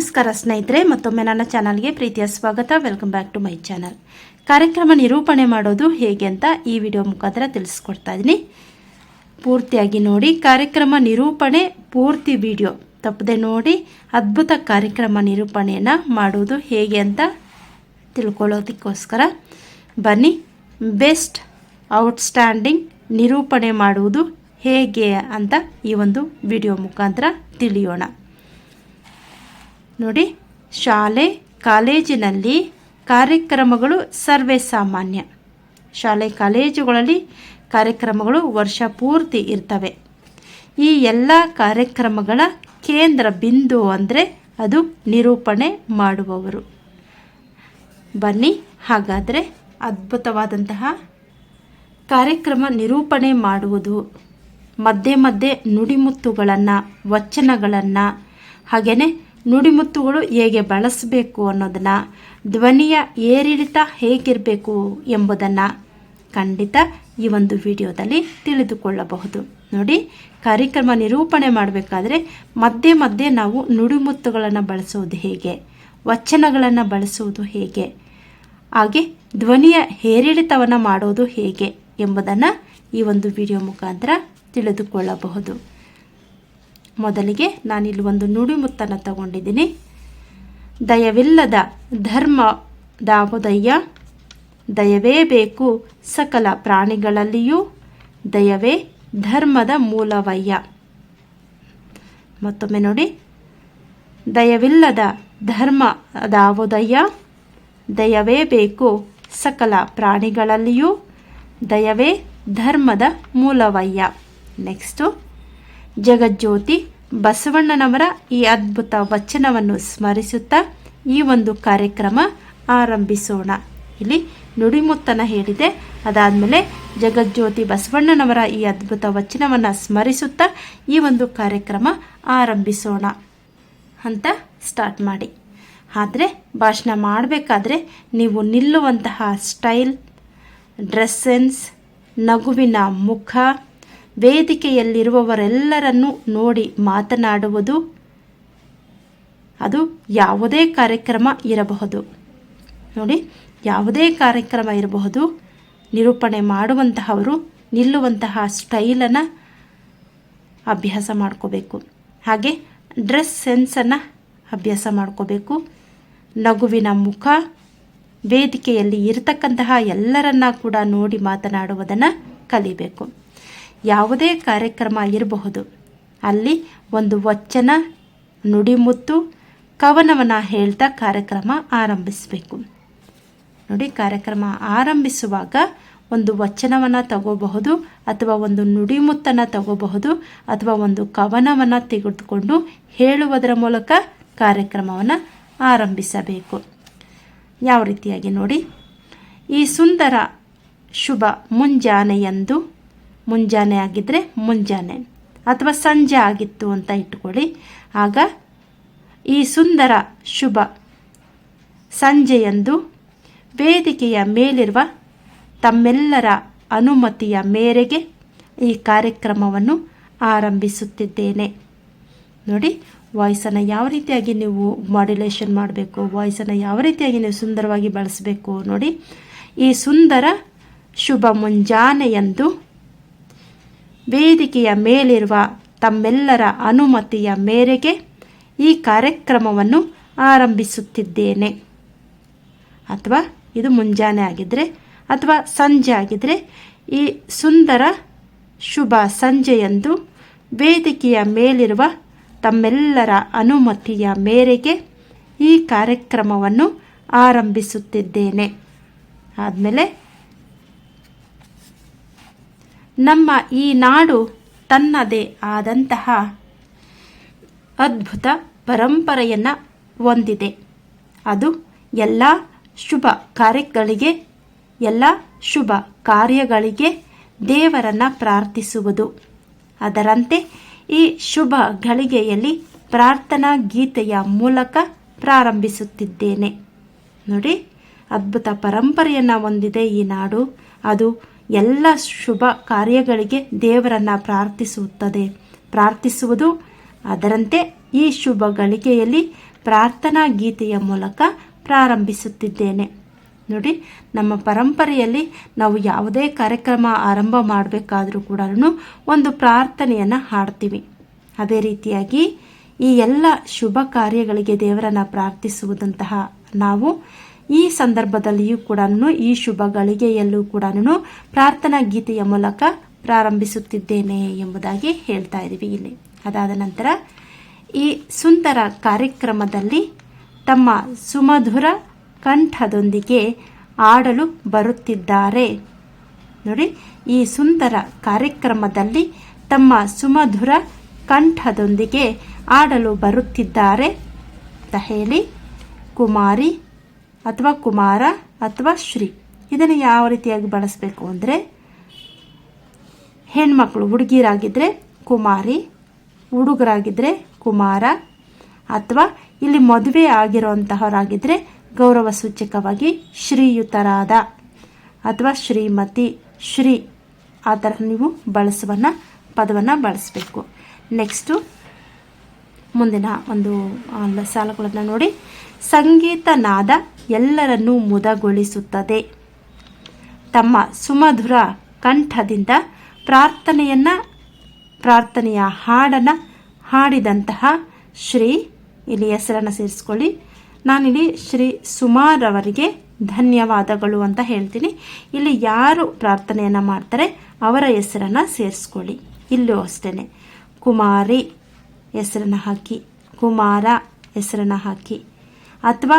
ನಮಸ್ಕಾರ ಸ್ನೇಹಿತರೆ, ಮತ್ತೊಮ್ಮೆ ನನ್ನ ಚಾನಲ್ಗೆ ಪ್ರೀತಿಯ ಸ್ವಾಗತ. Welcome back to my channel ಕಾರ್ಯಕ್ರಮ ನಿರೂಪಣೆ ಮಾಡೋದು ಹೇಗೆ ಅಂತ ಈ ವಿಡಿಯೋ ಮುಖಾಂತರ ತಿಳಿಸ್ಕೊಡ್ತಾ ಇದ್ದೀನಿ. ಪೂರ್ತಿಯಾಗಿ ನೋಡಿ, ಕಾರ್ಯಕ್ರಮ ನಿರೂಪಣೆ ಪೂರ್ತಿ ವಿಡಿಯೋ. ತಪ್ಪದೆ ನೋಡಿ, ಅದ್ಭುತ ಕಾರ್ಯಕ್ರಮ ನಿರೂಪಣೆಯನ್ನು ಮಾಡೋದು ಹೇಗೆ ಅಂತ ತಿಳ್ಕೊಳ್ಳೋದಕ್ಕೋಸ್ಕರ ಬನ್ನಿ. ಬೆಸ್ಟ್ ಔಟ್ಸ್ಟ್ಯಾಂಡಿಂಗ್ ನಿರೂಪಣೆ ಮಾಡುವುದು ಹೇಗೆ ಅಂತ ಈ ಒಂದು ವಿಡಿಯೋ ಮುಖಾಂತರ ತಿಳಿಯೋಣ. ನೋಡಿ, ಶಾಲೆ, ಕಾಲೇಜಿನಲ್ಲಿ ಕಾರ್ಯಕ್ರಮಗಳು ಸರ್ವೇ ಸಾಮಾನ್ಯ. ಶಾಲೆ, ಕಾಲೇಜುಗಳಲ್ಲಿ ಕಾರ್ಯಕ್ರಮಗಳು ವರ್ಷ ಪೂರ್ತಿ ಇರ್ತವೆ. ಈ ಎಲ್ಲ ಕಾರ್ಯಕ್ರಮಗಳ ಕೇಂದ್ರ ಬಿಂದು ಅಂದರೆ ಅದು ನಿರೂಪಣೆ ಮಾಡುವವರು. ಬನ್ನಿ, ಹಾಗಾದರೆ ಅದ್ಭುತವಾದಂತಹ ಕಾರ್ಯಕ್ರಮ ನಿರೂಪಣೆ ಮಾಡುವುದು. ಮಧ್ಯೆ ಮಧ್ಯೆ ನುಡಿಮುತ್ತುಗಳನ್ನು, ವಚನಗಳನ್ನು ಹಾಗೆಯೇ ನುಡಿಮುತ್ತುಗಳು ಹೇಗೆ ಬಳಸಬೇಕು ಅನ್ನೋದನ್ನು ಧ್ವನಿಯ ಏರಿಳಿತ ಹೇಗಿರಬೇಕು ಎಂಬುದನ್ನು ಖಂಡಿತ ಈ ಒಂದು ವಿಡಿಯೋದಲ್ಲಿ ತಿಳಿದುಕೊಳ್ಳಬಹುದು. ನೋಡಿ, ಕಾರ್ಯಕ್ರಮ ನಿರೂಪಣೆ ಮಾಡಬೇಕಾದ್ರೆ ಮಧ್ಯೆ ಮಧ್ಯೆ ನಾವು ನುಡಿಮುತ್ತುಗಳನ್ನು ಬಳಸುವುದು ಹೇಗೆ, ವಚನಗಳನ್ನು ಬಳಸುವುದು ಹೇಗೆ, ಹಾಗೆ ಧ್ವನಿಯ ಏರಿಳಿತವನ್ನು ಮಾಡೋದು ಹೇಗೆ ಎಂಬುದನ್ನು ಈ ಒಂದು ವಿಡಿಯೋ ಮುಖಾಂತರ ತಿಳಿದುಕೊಳ್ಳಬಹುದು. ಮೊದಲಿಗೆ ನಾನಿಲ್ಲಿ ಒಂದು ನುಡಿಮುತ್ತನ್ನು ತಗೊಂಡಿದ್ದೀನಿ. ದಯವಿಲ್ಲದ ಧರ್ಮ ದಾಮೋದಯ್ಯ, ದಯವೇ ಬೇಕು ಸಕಲ ಪ್ರಾಣಿಗಳಲ್ಲಿಯೂ, ದಯವೇ ಧರ್ಮದ ಮೂಲವಯ್ಯ. ಮತ್ತೊಮ್ಮೆ ನೋಡಿ. ದಯವಿಲ್ಲದ ಧರ್ಮ ದಾವೋದಯ್ಯ ದಯವೇ ಬೇಕು ಸಕಲ ಪ್ರಾಣಿಗಳಲ್ಲಿಯೂ, ದಯವೇ ಧರ್ಮದ ಮೂಲವಯ್ಯ. ನೆಕ್ಸ್ಟು ಜಗಜ್ಯೋತಿ ಬಸವಣ್ಣನವರ ಈ ಅದ್ಭುತ ವಚನವನ್ನು ಸ್ಮರಿಸುತ್ತಾ ಈ ಒಂದು ಕಾರ್ಯಕ್ರಮ ಆರಂಭಿಸೋಣ. ಇಲ್ಲಿ ನುಡಿಮುತ್ತನ ಹೇಳಿದೆ. ಅದಾದಮೇಲೆ ಜಗಜ್ಯೋತಿ ಬಸವಣ್ಣನವರ ಈ ಅದ್ಭುತ ವಚನವನ್ನು ಸ್ಮರಿಸುತ್ತಾ ಈ ಒಂದು ಕಾರ್ಯಕ್ರಮ ಆರಂಭಿಸೋಣ. ಅಂತ ಸ್ಟಾರ್ಟ್ ಮಾಡಿ. ಆದರೆ ಭಾಷಣ ಮಾಡಬೇಕಾದ್ರೆ ನೀವು ನಿಲ್ಲುವಂತಹ ಸ್ಟೈಲ್ ಡ್ರೆಸ್ ಸೆನ್ಸ್ ನಗುವಿನ ಮುಖ ವೇದಿಕೆಯಲ್ಲಿರುವವರೆಲ್ಲರನ್ನು ನೋಡಿ ಮಾತನಾಡುವುದು ಅದು ಯಾವುದೇ ಕಾರ್ಯಕ್ರಮ ಇರಬಹುದು. ನೋಡಿ, ಯಾವುದೇ ಕಾರ್ಯಕ್ರಮ ಇರಬಹುದು. ನಿರೂಪಣೆ ಮಾಡುವಂತಹವರು, ನಿಲ್ಲುವಂತಹ ಸ್ಟೈಲನ್ನು ಅಭ್ಯಾಸ ಮಾಡ್ಕೋಬೇಕು. ಹಾಗೆ ಡ್ರೆಸ್ ಸೆನ್ಸನ್ನು ಅಭ್ಯಾಸ ಮಾಡ್ಕೋಬೇಕು. ನಗುವಿನ ಮುಖ, ವೇದಿಕೆಯಲ್ಲಿ ಇರತಕ್ಕಂತಹ ಎಲ್ಲರನ್ನ ಕೂಡ ನೋಡಿ ಮಾತನಾಡುವುದನ್ನು ಕಲಿಬೇಕು. ಯಾವುದೇ ಕಾರ್ಯಕ್ರಮ ಇರಬಹುದು ಅಲ್ಲಿ ಒಂದು ವಚನ, ನುಡಿಮುತ್ತು, ಕವನವನ್ನು ಹೇಳ್ತಾ ಕಾರ್ಯಕ್ರಮ ಆರಂಭಿಸಬೇಕು. ನೋಡಿ, ಕಾರ್ಯಕ್ರಮ ಆರಂಭಿಸುವಾಗ ಒಂದು ವಚನವನ್ನು ತಗೋಬಹುದು, ಅಥವಾ ಒಂದು ನುಡಿಮುತ್ತನ್ನು ತಗೋಬಹುದು, ಅಥವಾ ಒಂದು ಕವನವನ್ನು ತೆಗೆದುಕೊಂಡು ಹೇಳುವುದರ ಮೂಲಕ ಕಾರ್ಯಕ್ರಮವನ್ನು ಆರಂಭಿಸಬೇಕು. ಯಾವ ರೀತಿಯಾಗಿ ನೋಡಿ, ಈ ಸುಂದರ ಶುಭ ಮುಂಜಾನೆಯಂದು ಮುಂಜಾನೆ ಆಗಿದ್ದರೆ ಮುಂಜಾನೆ ಅಥವಾ ಸಂಜೆ ಆಗಿತ್ತು ಅಂತ ಇಟ್ಕೊಳ್ಳಿ. ಆಗ ಈ ಸುಂದರ ಶುಭ ಸಂಜೆಯಂದು ವೇದಿಕೆಯ ಮೇಲಿರುವ ತಮ್ಮೆಲ್ಲರ ಅನುಮತಿಯ ಮೇರೆಗೆ ಈ ಕಾರ್ಯಕ್ರಮವನ್ನು ಆರಂಭಿಸುತ್ತಿದ್ದೇನೆ. ನೋಡಿ ವಾಯ್ಸನ್ನು ಯಾವ ರೀತಿಯಾಗಿ ನೀವು ಮಾಡ್ಯುಲೇಷನ್ ಮಾಡಬೇಕು ವಾಯ್ಸನ್ನು ಯಾವ ರೀತಿಯಾಗಿ ನೀವು ಸುಂದರವಾಗಿ ಬಳಸಬೇಕು ನೋಡಿ. ಈ ಸುಂದರ ಶುಭ ಮುಂಜಾನೆಯಂದು ವೇದಿಕೆಯ ಮೇಲಿರುವ ತಮ್ಮೆಲ್ಲರ ಅನುಮತಿಯ ಮೇರೆಗೆ ಈ ಕಾರ್ಯಕ್ರಮವನ್ನು ಆರಂಭಿಸುತ್ತಿದ್ದೇನೆ. ಅಥವಾ ಇದು ಮುಂಜಾನೆ ಆಗಿದ್ದರೆ ಅಥವಾ ಸಂಜೆ ಆಗಿದ್ದರೆ ಈ ಸುಂದರ ಶುಭ ಸಂಜೆಯಂದು ವೇದಿಕೆಯ ಮೇಲಿರುವ ತಮ್ಮೆಲ್ಲರ ಅನುಮತಿಯ ಮೇರೆಗೆ ಈ ಕಾರ್ಯಕ್ರಮವನ್ನು ಆರಂಭಿಸುತ್ತಿದ್ದೇನೆ. ಆದಮೇಲೆ ನಮ್ಮ ಈ ನಾಡು ತನ್ನದೇ ಆದಂತಹ ಅದ್ಭುತ ಪರಂಪರೆಯನ್ನು ಹೊಂದಿದೆ. ಅದು ಎಲ್ಲ ಶುಭ ಕಾರ್ಯಗಳಿಗೆ, ಎಲ್ಲ ಶುಭ ಕಾರ್ಯಗಳಿಗೆ ದೇವರನ್ನು ಪ್ರಾರ್ಥಿಸುವುದು. ಅದರಂತೆ ಈ ಶುಭ ಗಳಿಗೆಯಲ್ಲಿ ಪ್ರಾರ್ಥನಾ ಗೀತೆಯ ಮೂಲಕ ಪ್ರಾರಂಭಿಸುತ್ತಿದ್ದೇನೆ. ನೋಡಿ, ಅದ್ಭುತ ಪರಂಪರೆಯನ್ನು ಹೊಂದಿದೆ ಈ ನಾಡು. ಅದು ಎಲ್ಲ ಶುಭ ಕಾರ್ಯಗಳಿಗೆ ದೇವರನ್ನು ಪ್ರಾರ್ಥಿಸುತ್ತದೆ. ಪ್ರಾರ್ಥಿಸುವುದು ಅದರಂತೆ ಈ ಶುಭ ಗಳಿಗೆಯಲ್ಲಿ ಪ್ರಾರ್ಥನಾ ಗೀತೆಯ ಮೂಲಕ ಪ್ರಾರಂಭಿಸುತ್ತಿದ್ದೇನೆ. ನೋಡಿ, ನಮ್ಮ ಪರಂಪರೆಯಲ್ಲಿ ನಾವು ಯಾವುದೇ ಕಾರ್ಯಕ್ರಮ ಆರಂಭ ಮಾಡಬೇಕಾದ್ರೂ ಕೂಡ ಒಂದು ಪ್ರಾರ್ಥನೆಯನ್ನು ಹಾಡ್ತೀವಿ. ಅದೇ ರೀತಿಯಾಗಿ ಈ ಎಲ್ಲ ಶುಭ ಕಾರ್ಯಗಳಿಗೆ ದೇವರನ್ನು ಪ್ರಾರ್ಥಿಸುವುದಂತಹ ನಾವು ಈ ಸಂದರ್ಭದಲ್ಲಿಯೂ ಕೂಡ ಈ ಶುಭ ಗಳಿಗೆಯಲ್ಲೂ ಕೂಡ ಪ್ರಾರ್ಥನಾ ಗೀತೆಯ ಮೂಲಕ ಪ್ರಾರಂಭಿಸುತ್ತಿದ್ದೇನೆ ಎಂಬುದಾಗಿ ಹೇಳ್ತಾ ಇದ್ದೀವಿ ಇಲ್ಲಿ. ಅದಾದ ನಂತರ, ಈ ಸುಂದರ ಕಾರ್ಯಕ್ರಮದಲ್ಲಿ ತಮ್ಮ ಸುಮಧುರ ಕಂಠದೊಂದಿಗೆ ಆಡಲು ಬರುತ್ತಿದ್ದಾರೆ. ನೋಡಿ, ಈ ಸುಂದರ ಕಾರ್ಯಕ್ರಮದಲ್ಲಿ ತಮ್ಮ ಸುಮಧುರ ಕಂಠದೊಂದಿಗೆ ಆಡಲು ಬರುತ್ತಿದ್ದಾರೆ ಅಂತ ಹೇಳಿ, ಕುಮಾರಿ ಅಥವಾ ಕುಮಾರ ಅಥವಾ ಶ್ರೀ. ಇದನ್ನು ಯಾವ ರೀತಿಯಾಗಿ ಬಳಸಬೇಕು ಅಂದರೆ, ಹೆಣ್ಮಕ್ಳು ಹುಡುಗಿರಾಗಿದ್ದರೆ ಕುಮಾರಿ ಹುಡುಗರಾಗಿದ್ದರೆ ಕುಮಾರ, ಅಥವಾ ಇಲ್ಲಿ ಮದುವೆ ಆಗಿರುವಂತಹವರಾಗಿದ್ದರೆ ಗೌರವ ಸೂಚಕವಾಗಿ ಶ್ರೀಯುತರಾದ ಅಥವಾ ಶ್ರೀಮತಿ, ಶ್ರೀ. ಆ ಥರ ನೀವು ಬಳಸುವನ್ನ, ಪದವನ್ನು ಬಳಸಬೇಕು. ನೆಕ್ಸ್ಟು ಮುಂದಿನ ಒಂದು ಸಾಲುಗಳನ್ನು ನೋಡಿ. ಸಂಗೀತ ನಾದ ಎಲ್ಲರನ್ನೂ ಮುದಗೊಳಿಸುತ್ತದೆ. ತಮ್ಮ ಸುಮಧುರ ಕಂಠದಿಂದ ಪ್ರಾರ್ಥನೆಯನ್ನು, ಪ್ರಾರ್ಥನೆಯ ಹಾಡನ್ನು ಹಾಡಿದಂತಹ ಶ್ರೀ ಇಲ್ಲಿ ಹೆಸರನ್ನು ಸೇರಿಸ್ಕೊಳ್ಳಿ. ನಾನಿಲ್ಲಿ ಶ್ರೀ ಸುಮಾರವರಿಗೆ ಧನ್ಯವಾದಗಳು ಅಂತ ಹೇಳ್ತೀನಿ. ಇಲ್ಲಿ ಯಾರು ಪ್ರಾರ್ಥನೆಯನ್ನು ಮಾಡ್ತಾರೆ ಅವರ ಹೆಸರನ್ನು ಸೇರಿಸ್ಕೊಳ್ಳಿ. ಇಲ್ಲೂ ಅಷ್ಟೇ ಕುಮಾರಿ, ಹೆಸರನ್ನು ಹಾಕಿ. ಕುಮಾರ, ಹೆಸರನ್ನು ಹಾಕಿ. ಅಥವಾ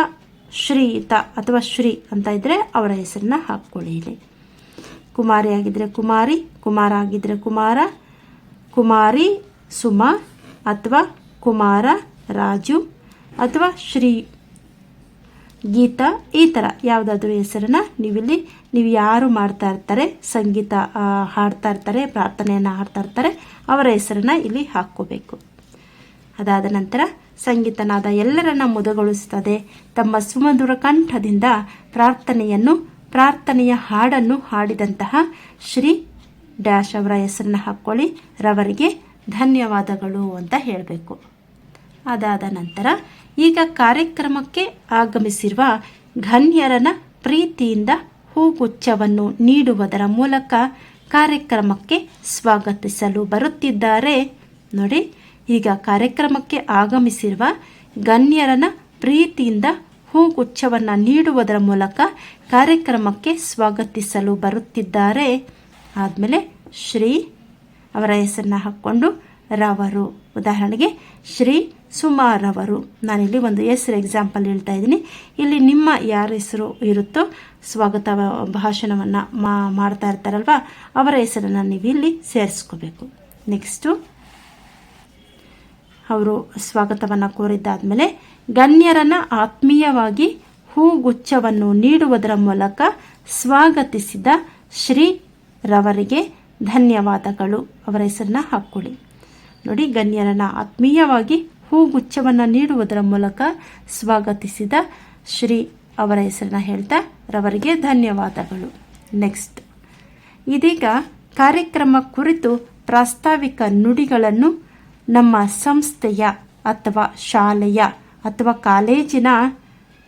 ಶ್ರೀಯುತ ಅಥವಾ ಶ್ರೀ ಅಂತ ಇದ್ದರೆ ಅವರ ಹೆಸರನ್ನ ಹಾಕ್ಕೊಳ್ಳಿ ಇಲ್ಲಿ. ಕುಮಾರಿ ಆಗಿದ್ದರೆ ಕುಮಾರಿ ಕುಮಾರ ಆಗಿದ್ದರೆ ಕುಮಾರ, ಕುಮಾರಿ ಸುಮ ಅಥವಾ ಕುಮಾರ ರಾಜು ಅಥವಾ ಶ್ರೀ ಗೀತಾ ಈ ಥರ ಯಾವುದಾದ್ರೂ ಹೆಸರನ್ನ ನೀವಿಲ್ಲಿ ನೀವು ಯಾರು ಮಾಡ್ತಾ ಇರ್ತಾರೆ, ಸಂಗೀತ ಹಾಡ್ತಾ ಇರ್ತಾರೆ, ಪ್ರಾರ್ಥನೆಯನ್ನು ಹಾಡ್ತಾ ಇರ್ತಾರೆ, ಅವರ ಹೆಸರನ್ನ ಇಲ್ಲಿ ಹಾಕ್ಕೋಬೇಕು. ಅದಾದ ನಂತರ ಸಂಗೀತನಾದ ಎಲ್ಲರನ್ನ ಮುದಗೊಳಿಸುತ್ತದೆ. ತಮ್ಮ ಸುಮಧುರ ಕಂಠದಿಂದ ಪ್ರಾರ್ಥನೆಯನ್ನು, ಪ್ರಾರ್ಥನೆಯ ಹಾಡನ್ನು ಹಾಡಿದಂತಹ ಶ್ರೀ ಡ್ಯಾಶ್ ಅವರ ಹೆಸರನ್ನ ಹಾಕ್ಕೊಳ್ಳಿ ರವರಿಗೆ ಧನ್ಯವಾದಗಳು ಅಂತ ಹೇಳಬೇಕು. ಅದಾದ ನಂತರ ಈಗ ಕಾರ್ಯಕ್ರಮಕ್ಕೆ ಆಗಮಿಸಿರುವ ಗಣ್ಯರನ ಪ್ರೀತಿಯಿಂದ ಹೂಗುಚ್ಛವನ್ನು ನೀಡುವುದರ ಮೂಲಕ ಕಾರ್ಯಕ್ರಮಕ್ಕೆ ಸ್ವಾಗತಿಸಲು ಬರುತ್ತಿದ್ದಾರೆ. ನೋಡಿ ಈಗ ಕಾರ್ಯಕ್ರಮಕ್ಕೆ ಆಗಮಿಸಿರುವ ಗಣ್ಯರನ ಪ್ರೀತಿಯಿಂದ ಹೂಗುಚ್ಛವನ್ನು ನೀಡುವುದರ ಮೂಲಕ ಕಾರ್ಯಕ್ರಮಕ್ಕೆ ಸ್ವಾಗತಿಸಲು ಬರುತ್ತಿದ್ದಾರೆ. ಆದಮೇಲೆ ಶ್ರೀ ಅವರ ಹೆಸರನ್ನ ಹಾಕ್ಕೊಂಡು ರವರು. ಉದಾಹರಣೆಗೆ ಶ್ರೀ ಸುಮಾರವರು. ನಾನಿಲ್ಲಿ ಒಂದು ಹೆಸರು ಎಕ್ಸಾಂಪಲ್ ಹೇಳ್ತಾ ಇದ್ದೀನಿ. ಇಲ್ಲಿ ನಿಮ್ಮ ಯಾರ ಹೆಸರು ಇರುತ್ತೋ ಸ್ವಾಗತ ಭಾಷಣವನ್ನು ಮಾಡ್ತಾ ಇರ್ತಾರಲ್ವ, ಅವರ ಹೆಸರನ್ನು ನೀವು ಇಲ್ಲಿ ಸೇರಿಸ್ಕೋಬೇಕು. ನೆಕ್ಸ್ಟು ಅವರು ಸ್ವಾಗತವನ್ನು ಕೋರಿದ್ದಾದಮೇಲೆ ಗಣ್ಯರನ್ನು ಆತ್ಮೀಯವಾಗಿ ಹೂಗುಚ್ಛವನ್ನು ನೀಡುವುದರ ಮೂಲಕ ಸ್ವಾಗತಿಸಿದ ಶ್ರೀ ರವರಿಗೆ ಧನ್ಯವಾದಗಳು. ಅವರ ಹೆಸರನ್ನ ಹಾಕ್ಕೊಳ್ಳಿ. ನೋಡಿ, ಗಣ್ಯರನ್ನು ಆತ್ಮೀಯವಾಗಿ ಹೂಗುಚ್ಛವನ್ನು ನೀಡುವುದರ ಮೂಲಕ ಸ್ವಾಗತಿಸಿದ ಶ್ರೀ ಅವರ ಹೆಸರನ್ನ ಹೇಳ್ತಾ ರವರಿಗೆ ಧನ್ಯವಾದಗಳು. ನೆಕ್ಸ್ಟ್. ಇದೀಗ ಕಾರ್ಯಕ್ರಮ ಕುರಿತು ಪ್ರಾಸ್ತಾವಿಕ ನುಡಿಗಳನ್ನು ನಮ್ಮ ಸಂಸ್ಥೆಯ ಅಥವಾ ಶಾಲೆಯ ಅಥವಾ ಕಾಲೇಜಿನ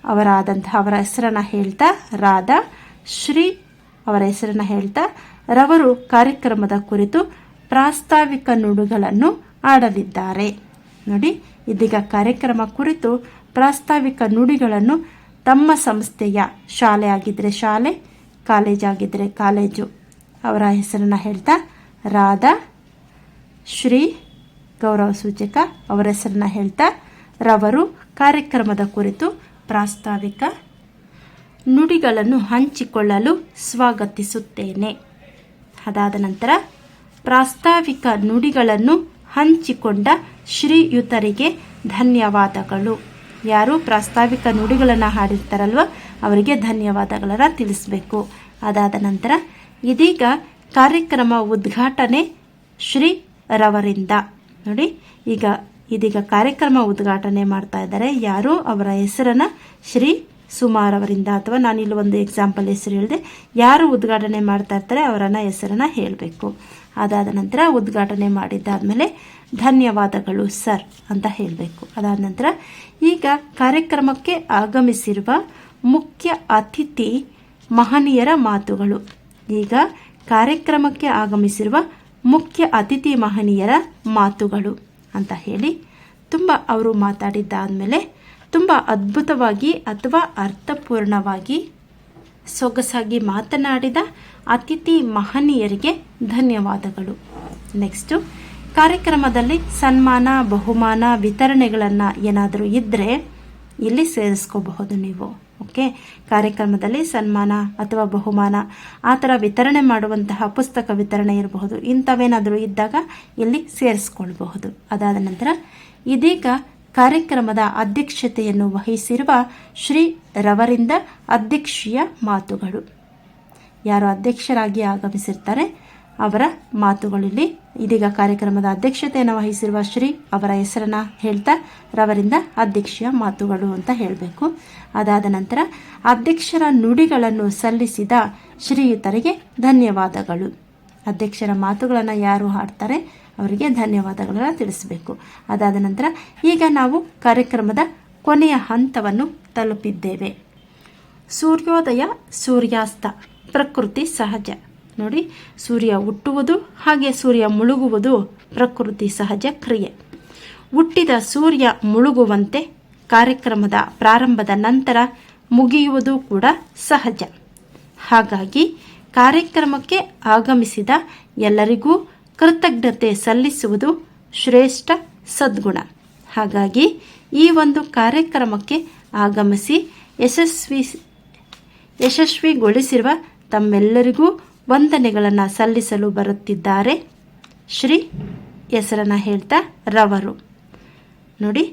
ಅವರಾದಂತಹ ಅವರ ಹೆಸರನ್ನು ಹೇಳ್ತಾ ರಾಧ ಶ್ರೀ ಅವರ ಹೆಸರನ್ನು ಹೇಳ್ತಾ ರವರು ಕಾರ್ಯಕ್ರಮದ ಕುರಿತು ಪ್ರಾಸ್ತಾವಿಕ ನುಡುಗಳನ್ನು ಆಡಲಿದ್ದಾರೆ. ನೋಡಿ, ಇದೀಗ ಕಾರ್ಯಕ್ರಮ ಕುರಿತು ಪ್ರಾಸ್ತಾವಿಕ ನುಡಿಗಳನ್ನು ತಮ್ಮ ಸಂಸ್ಥೆಯ ಶಾಲೆ ಆಗಿದ್ದರೆ ಶಾಲೆ, ಕಾಲೇಜ್ ಆಗಿದ್ದರೆ ಕಾಲೇಜು ಅವರ ಹೆಸರನ್ನು ಹೇಳ್ತಾ ರಾಧಾ ಶ್ರೀ ಗೌರವ ಸೂಚಕ ಅವರ ಹೆಸರನ್ನ ಹೇಳ್ತಾ, ರವರು ಕಾರ್ಯಕ್ರಮದ ಕುರಿತು ಪ್ರಾಸ್ತಾವಿಕ ನುಡಿಗಳನ್ನು ಹಂಚಿಕೊಳ್ಳಲು ಸ್ವಾಗತಿಸುತ್ತೇನೆ. ಅದಾದ ನಂತರ ಪ್ರಾಸ್ತಾವಿಕ ನುಡಿಗಳನ್ನು ಹಂಚಿಕೊಂಡ ಶ್ರೀಯುತರಿಗೆ ಧನ್ಯವಾದಗಳು. ಯಾರು ಪ್ರಾಸ್ತಾವಿಕ ನುಡಿಗಳನ್ನು ಹಾಡಿರ್ತಾರಲ್ವ ಅವರಿಗೆ ಧನ್ಯವಾದಗಳನ್ನು ತಿಳಿಸಬೇಕು. ಅದಾದ ನಂತರ ಇದೀಗ ಕಾರ್ಯಕ್ರಮ ಉದ್ಘಾಟನೆ ಶ್ರೀ ರವರಿಂದ. ನೋಡಿ, ಈಗ ಇದೀಗ ಕಾರ್ಯಕ್ರಮ ಉದ್ಘಾಟನೆ ಮಾಡ್ತಾ ಇದ್ದಾರೆ. ಯಾರು? ಅವರ ಹೆಸರನ್ನು ಶ್ರೀ ಸುಮಾರ್ ಅವರಿಂದ ಅಥವಾ ನಾನಿಲ್ಲಿ ಒಂದು ಎಕ್ಸಾಂಪಲ್ ಹೆಸರು ಹೇಳಿದೆ. ಯಾರು ಉದ್ಘಾಟನೆ ಮಾಡ್ತಾ ಇರ್ತಾರೆ, ಅವರನ್ನ ಹೆಸರನ್ನ ಹೇಳಬೇಕು. ಅದಾದ ನಂತರ ಉದ್ಘಾಟನೆ ಮಾಡಿದ್ದಾದಮೇಲೆ ಧನ್ಯವಾದಗಳು, ಸರ್ ಅಂತ ಹೇಳಬೇಕು. ಅದಾದ ನಂತರ ಈಗ ಕಾರ್ಯಕ್ರಮಕ್ಕೆ ಆಗಮಿಸಿರುವ ಮುಖ್ಯ ಅತಿಥಿ ಮಹನೀಯರ ಮಾತುಗಳು. ಈಗ ಕಾರ್ಯಕ್ರಮಕ್ಕೆ ಆಗಮಿಸಿರುವ ಮುಖ್ಯ ಅತಿಥಿ ಮಹನೀಯರ ಮಾತುಗಳು ಅಂತ ಹೇಳಿ ತುಂಬ ಅವರು ಮಾತಾಡಿದ್ದಾದಮೇಲೆ ತುಂಬ ಅದ್ಭುತವಾಗಿ ಅಥವಾ ಅರ್ಥಪೂರ್ಣವಾಗಿ ಸೊಗಸಾಗಿ ಮಾತನಾಡಿದ ಅತಿಥಿ ಮಹನೀಯರಿಗೆ ಧನ್ಯವಾದಗಳು. ನೆಕ್ಸ್ಟು ಕಾರ್ಯಕ್ರಮದಲ್ಲಿ ಸನ್ಮಾನ, ಬಹುಮಾನ, ವಿತರಣೆಗಳನ್ನು ಏನಾದರೂ ಇದ್ದರೆ ಇಲ್ಲಿ ಸೇರಿಸ್ಕೋಬಹುದು ನೀವು ಓಕೆ ಕಾರ್ಯಕ್ರಮದಲ್ಲಿ ಸನ್ಮಾನ ಅಥವಾ ಬಹುಮಾನ, ಆ ಥರ ವಿತರಣೆ ಮಾಡುವಂತಹ ಪುಸ್ತಕ ವಿತರಣೆ ಇರಬಹುದು. ಇಂಥವೇನಾದರೂ ಇದ್ದಾಗ ಇಲ್ಲಿ ಸೇರಿಸ್ಕೊಳ್ಬಹುದು. ಅದಾದ ನಂತರ ಇದೀಗ ಕಾರ್ಯಕ್ರಮದ ಅಧ್ಯಕ್ಷತೆಯನ್ನು ವಹಿಸಿರುವ ಶ್ರೀ ರವರಿಂದ ಅಧ್ಯಕ್ಷೀಯ ಮಾತುಗಳು. ಯಾರು ಅಧ್ಯಕ್ಷರಾಗಿ ಆಗಮಿಸಿರ್ತಾರೆ? ಅವರ ಮಾತುಗಳಲ್ಲಿ ಇದೀಗ ಕಾರ್ಯಕ್ರಮದ ಅಧ್ಯಕ್ಷತೆಯನ್ನು ವಹಿಸಿರುವ ಶ್ರೀ ಅವರ ಹೆಸರನ್ನ ಹೇಳ್ತಾ ರವರಿಂದ ಅಧ್ಯಕ್ಷೀಯ ಮಾತುಗಳು ಅಂತ ಹೇಳಬೇಕು. ಅದಾದ ನಂತರ ಅಧ್ಯಕ್ಷರ ನುಡಿಗಳನ್ನು ಸಲ್ಲಿಸಿದ ಶ್ರೀಯುತರಿಗೆ ಧನ್ಯವಾದಗಳು. ಅಧ್ಯಕ್ಷರ ಮಾತುಗಳನ್ನು ಯಾರು ಹಾಡ್ತಾರೆ ಅವರಿಗೆ ಧನ್ಯವಾದಗಳನ್ನು ತಿಳಿಸಬೇಕು. ಅದಾದ ನಂತರ ಈಗ ನಾವು ಕಾರ್ಯಕ್ರಮದ ಕೊನೆಯ ಹಂತವನ್ನು ತಲುಪಿದ್ದೇವೆ. ಸೂರ್ಯೋದಯ ಸೂರ್ಯಾಸ್ತ, ಪ್ರಕೃತಿ ಸಹಜ. ನೋಡಿ, ಸೂರ್ಯ ಹುಟ್ಟುವುದು ಹಾಗೆ ಸೂರ್ಯ ಮುಳುಗುವುದು ಪ್ರಕೃತಿ ಸಹಜ ಕ್ರಿಯೆ. ಹುಟ್ಟಿದ ಸೂರ್ಯ ಮುಳುಗುವಂತೆ ಕಾರ್ಯಕ್ರಮದ ಪ್ರಾರಂಭದ ನಂತರ ಮುಗಿಯುವುದು ಕೂಡ ಸಹಜ. ಹಾಗಾಗಿ ಕಾರ್ಯಕ್ರಮಕ್ಕೆ ಆಗಮಿಸಿದ ಎಲ್ಲರಿಗೂ ಕೃತಜ್ಞತೆ ಸಲ್ಲಿಸುವುದು ಶ್ರೇಷ್ಠ ಸದ್ಗುಣ. ಹಾಗಾಗಿ ಈ ಒಂದು ಕಾರ್ಯಕ್ರಮಕ್ಕೆ ಆಗಮಿಸಿ ಯಶಸ್ವಿ, ಯಶಸ್ವಿಗೊಳಿಸಿರುವ ತಮ್ಮೆಲ್ಲರಿಗೂ ವಂದನೆಗಳನ್ನು ಸಲ್ಲಿಸಲು ಬರುತ್ತಿದ್ದಾರೆ. ಶ್ರೀ ಹೆಸರನ್ನು ಹೇಳ್ತಾ ರವರು. ನೋಡಿ,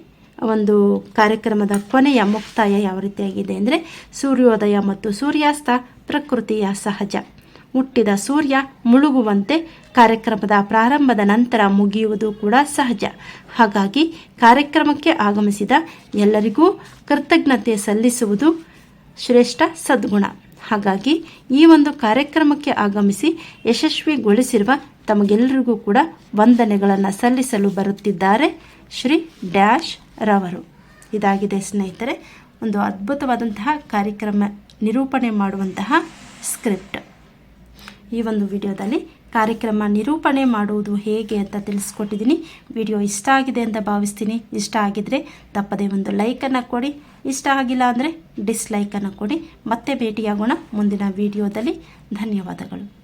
ಒಂದು ಕಾರ್ಯಕ್ರಮದ ಕೊನೆಯ ಮುಕ್ತಾಯ ಯಾವ ರೀತಿಯಾಗಿದೆ ಅಂದರೆ ಸೂರ್ಯೋದಯ ಮತ್ತು ಸೂರ್ಯಾಸ್ತ ಪ್ರಕೃತಿಯ ಸಹಜ. ಹುಟ್ಟಿದ ಸೂರ್ಯ ಮುಳುಗುವಂತೆ ಕಾರ್ಯಕ್ರಮದ ಪ್ರಾರಂಭದ ನಂತರ ಮುಗಿಯುವುದು ಕೂಡ ಸಹಜ. ಹಾಗಾಗಿ ಕಾರ್ಯಕ್ರಮಕ್ಕೆ ಆಗಮಿಸಿದ ಎಲ್ಲರಿಗೂ ಕೃತಜ್ಞತೆ ಸಲ್ಲಿಸುವುದು ಶ್ರೇಷ್ಠ ಸದ್ಗುಣ. ಹಾಗಾಗಿ ಈ ಒಂದು ಕಾರ್ಯಕ್ರಮಕ್ಕೆ ಆಗಮಿಸಿ ಯಶಸ್ವಿಗೊಳಿಸಿರುವ ತಮಗೆಲ್ಲರಿಗೂ ಕೂಡ ವಂದನೆಗಳನ್ನು ಸಲ್ಲಿಸಲು ಬರುತ್ತಿದ್ದಾರೆ ಶ್ರೀ ಡ್ಯಾಶ್ ರವರು. ಇದಾಗಿದೆ ಸ್ನೇಹಿತರೆ, ಒಂದು ಅದ್ಭುತವಾದಂತಹ ಕಾರ್ಯಕ್ರಮ ನಿರೂಪಣೆ ಮಾಡುವಂತಹ ಸ್ಕ್ರಿಪ್ಟ್. ಈ ಒಂದು ವಿಡಿಯೋದಲ್ಲಿ ಕಾರ್ಯಕ್ರಮ ನಿರೂಪಣೆ ಮಾಡುವುದು ಹೇಗೆ ಅಂತ ತಿಳಿಸ್ಕೊಟ್ಟಿದ್ದೀನಿ. ವಿಡಿಯೋ ಇಷ್ಟ ಆಗಿದೆ ಅಂತ ಭಾವಿಸ್ತೀನಿ. ಇಷ್ಟ ಆಗಿದ್ದರೆ ತಪ್ಪದೇ ಒಂದು ಲೈಕನ್ನು ಕೊಡಿ. ಇಷ್ಟ ಆಗಿಲ್ಲ ಅಂದರೆ ಡಿಸ್ಲೈಕನ್ನು ಕೊಡಿ. ಮತ್ತೆ ಭೇಟಿಯಾಗೋಣ ಮುಂದಿನ ವಿಡಿಯೋದಲ್ಲಿ. ಧನ್ಯವಾದಗಳು.